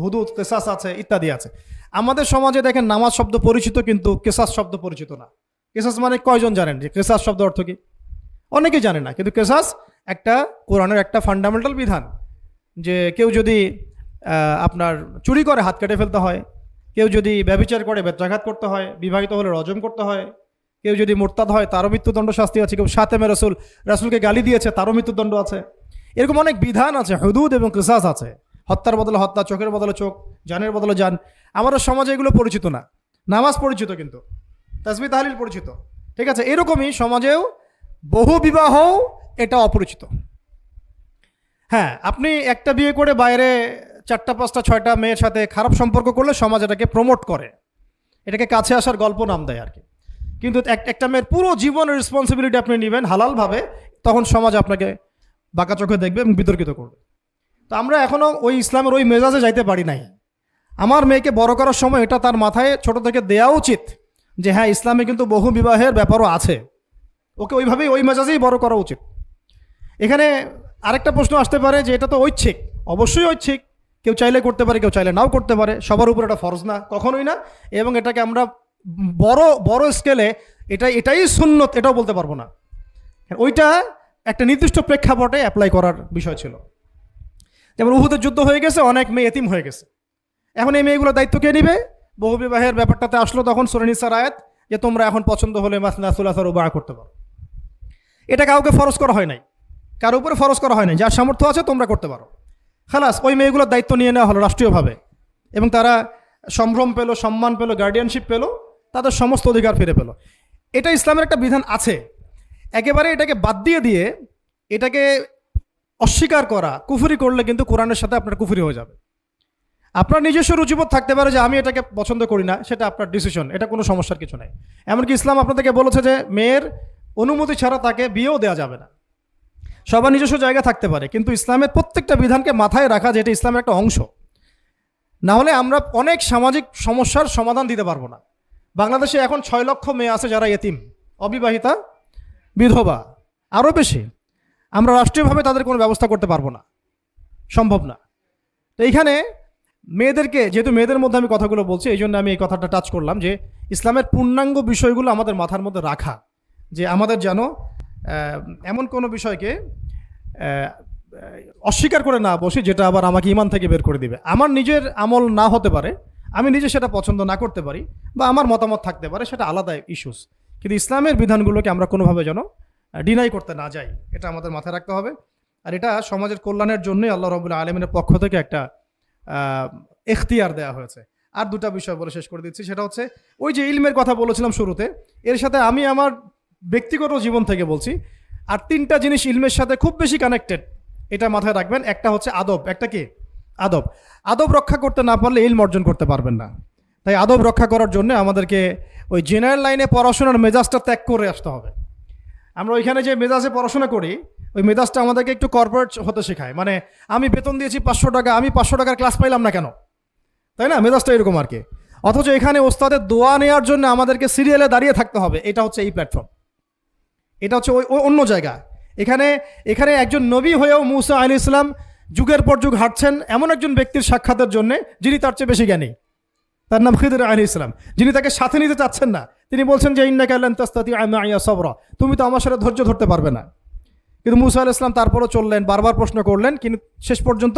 হুদুদ, কেসাস আছে, ইত্যাদি আছে। আমাদের সমাজে দেখেন, নামাজ শব্দ পরিচিত কিন্তু কেসাস শব্দ পরিচিত না। কেসাস মানে কয়জন জানেন যে কেসাস শব্দ অর্থ কি? অনেকেই জানে না, কিন্তু কেসাস একটা, কোরআনের একটা ফান্ডামেন্টাল বিধান যে কেউ যদি আপনার চুরি করে, হাত কেটে ফেলতে হয়, কেউ যদি ব্যবিচার করে, বেত্রাঘাত করতে হয়, বিবাহিত হলে রজম করতে হয়, কেউ যদি মোরতাদ হয়, তারও মৃত্যুদণ্ড শাস্তি আছে, কেউ সাতেমে রসুল, রাসুলকে গালি দিয়েছে, তারও মৃত্যুদণ্ড আছে। এরকম অনেক বিধান আছে, হুদুদ এবং কেসাস আছে। হত্যার বদলে হত্যা, চোখের বদলে চোখ, জানের বদলে জান। আমারও সমাজে এগুলো পরিচিত না। নামাজ পরিচিত কিন্তু। তাসবি তাহলিল পরিচিত। ঠিক আছে? এরকমই সমাজেও বহু বিবাহ এটা অপরিচিত। হ্যাঁ আপনি একটা বিয়ে করে বাইরে চারটা, পাঁচটা, ছয়টা মেয়ের সাথে খারাপ সম্পর্ক করলে সমাজ এটাকে প্রমোট করে। এটাকে কাছে আসার গল্প নাম দেয় আর কি। কিন্তু এক- একটা মেয়ের পুরো জীবনের রেসপন্সিবিলিটি আপনি নেবেন হালালভাবে, তখন সমাজ আপনাকে বাঁকা চোখে দেখবে এবং বিতর্কিত করবে। তো আমরা এখনও ওই ইসলামের ওই মেজাজে যাইতে পারি নাই। আমার মেয়েকে বড় করার সময় এটা তার মাথায় ছোট থেকে দেওয়া উচিত যে হ্যাঁ ইসলামে কিন্তু বহু বিবাহের ব্যাপারও আছে। ওকে ওইভাবেই ওই মেজাজেই বড় করা উচিত। এখানে আরেকটা প্রশ্ন আসতে পারে যে এটা তো ঐচ্ছিক। অবশ্যই ঐচ্ছিক। কেউ চাইলে করতে পারে, কেউ চাইলে নাও করতে পারে। সবার উপর এটা ফরজ না, কখনোই না। এবং এটাকে আমরা বড় বড় স্কেলে এটা, এটাই সুন্নত, এটাও বলতে পারব না। ওইটা একটা নির্দিষ্ট প্রেক্ষাপটে অ্যাপ্লাই করার বিষয় ছিল। যেমন উহুদের যুদ্ধ হয়ে গেছে, অনেক মেয়ে এতিম হয়ে গেছে। এখন এই মেয়েগুলোর দায়িত্ব কে নিবে? বহু বিবাহের ব্যাপারটাতে আসলো তখন সুরানিসার আয়াত যে তোমরা এখন পছন্দ হলে মাসনাসুল্লাহ উবাহ করতে পারো। এটা কাউকে ফরজ করা হয় নাই। কারও উপরে ফরজ করা হয় নাই। যার সামর্থ্য আছে তোমরা করতে পারো। খালাস, ওই মেয়েগুলোর দায়িত্ব নিয়ে নেওয়া হলো রাষ্ট্রীয়ভাবে। এবং তারা সম্ভ্রম পেল, সম্মান পেল গার্ডিয়ানশিপ পেল, তাদের সমস্ত অধিকার ফিরে পেল। এটা ইসলামের একটা বিধান আছে। একেবারে এটাকে বাদ দিয়ে দিয়ে এটাকে অস্বীকার করা, কুফুরি করলে কিন্তু কোরআনের সাথে আপনার কুফুরি হয়ে যাবে। আপনার নিজস্ব রুচিবোধ থাকতে পারে যে আমি এটাকে পছন্দ করি না, সেটা আপনার ডিসিশন এটা কোনো সমস্যার কিছু নাই। এমনকি ইসলাম আপনাদেরকে বলেছে যে মেয়ের অনুমতি ছাড়া তাকে বিয়েও দেওয়া যাবে না। সবার নিজস্ব জায়গা থাকতে পারে, কিন্তু ইসলামের প্রত্যেকটা বিধানকে মাথায় রাখা যেটা ইসলামের একটা অংশ। না হলে আমরা অনেক সামাজিক সমস্যার সমাধান দিতে পারব না। বাংলাদেশে এখন ছয় লক্ষ মেয়ে আছে যারা এতিম, অবিবাহিতা, বিধবা, আরও বেশি। আমরা রাষ্ট্রীয়ভাবে তাদের কোনো ব্যবস্থা করতে পারব না। সম্ভব না। তো এইখানে মেয়েদেরকে, যেহেতু মেয়েদের মধ্যে আমি কথাগুলো বলছি, এই জন্য আমি এই কথাটা টাচ করলাম যে, ইসলামের পূর্ণাঙ্গ বিষয়গুলো আমাদের মাথার মধ্যে রাখা। যে আমাদের যেন এমন কোনো বিষয়কে অস্বীকার করে না বসে, যেটা আবার আমাকে ইমান থেকে বের করে দিবে। আমার নিজের আমল না হতে পারে, আমি নিজে সেটা পছন্দ না করতে পারি, বা আমার মতামত থাকতে পারে, সেটা আলাদা ইস্যুস কিন্তু ইসলামের বিধানগুলোকে আমরা কোনোভাবে যেন ডিনাই করতে না যাই, এটা আমাদের মাথায় রাখতে হবে। আর এটা সমাজের কল্যাণের জন্যই আল্লাহ রবুল্লা আলমিনের পক্ষ থেকে একটা এখতিয়ার দেওয়া হয়েছে। আর দুটা বিষয় বলে শেষ করে দিচ্ছি, সেটা হচ্ছে, ওই যে ইলমের কথা বলেছিলাম শুরুতে, এর সাথে আমি আমার ব্যক্তিগত জীবন থেকে বলছি, আর তিনটা জিনিস ইলমের সাথে খুব বেশি কানেক্টেড এটা মাথায় রাখবেন। একটা হচ্ছে আদব, একটা কি? আদব। আদব রক্ষা করতে না পারলে ইলম অর্জন করতে পারবেন না। তাই আদব রক্ষা করার জন্য আমাদেরকে ওই জেনারেল লাইনে পড়াশোনার মেজাজটা ত্যাগ করে আসতে হবে। আমরা ওইখানে যে মেজাজে পড়াশোনা করি, ওই মেজাজটা আমাদেরকে একটু কর্পোরেট হতে শেখায়। মানে আমি বেতন দিয়েছি পাঁচশো টাকা, আমি পাঁচশো টাকার ক্লাস পাইলাম না কেন? তাই না? মেজাজটা এরকম আর কি। অথচ এখানে ওস্তাদের দোয়া নেওয়ার জন্য আমাদেরকে সিরিয়ালে দাঁড়িয়ে থাকতে হবে। এটা হচ্ছে এই প্ল্যাটফর্ম এটা হচ্ছে ওই অন্য জায়গা। এখানে এখানে একজন নবী হয়েও মুসা আলী ইসলাম যুগের পর যুগ হাঁটছেন এমন একজন ব্যক্তির সাক্ষাতের জন্য, যিনি তার চেয়ে বেশি জ্ঞানী। তার নাম খিদুর আলী ইসলাম যিনি তাকে সাথে নিতে চাচ্ছেন না, তিনি বলছেন যে ইন্না কাল্লান তাস্তাতি আইয়া সবরা। তুমি তো আমার সাথে ধৈর্য ধরতে পারবে না। কিন্তু মুসা আল ইসলাম তারপরও চললেন, বারবার প্রশ্ন করলেন, কিন্তু শেষ পর্যন্ত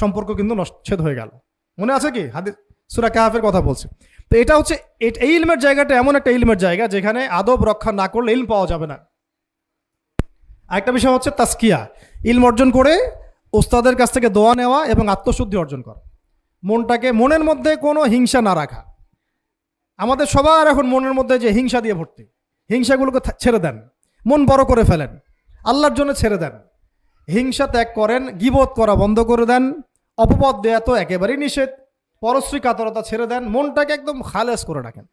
সম্পর্ক কিন্তু নচ্ছেদ হয়ে গেল। মনে আছে কি? হাদিস, সুরা কাহাফের কথা বলছে। তো এটা হচ্ছে এই ইলমের জায়গাটা এমন একটা ইলমের জায়গা যেখানে আদব রক্ষা না করলে ইলম পাওয়া যাবে না। আরেকটা বিষয় হচ্ছে তাস্কিয়া। ইলম অর্জন করে ওস্তাদের কাছ থেকে দোয়া নেওয়া এবং আত্মশুদ্ধি অর্জন করা। মনটাকে মনের মধ্যে কোনো হিংসা না রাখা। আমাদের সবার এখন মনের মধ্যে যে হিংসা দিয়ে ভর্তি, হিংসাগুলোকে ছেড়ে দেন, মন বড় করে ফেলেন, আল্লাহর জন্য ছেড়ে দেন। হিংসা ত্যাগ করেন গিবোধ করা বন্ধ করে দেন, অপবাদ দেয়া তো একেবারেই নিষেধ, পরশ্রী কাতরতা ছেড়ে দেন, মনটাকে একদম খালেস করে রাখেন।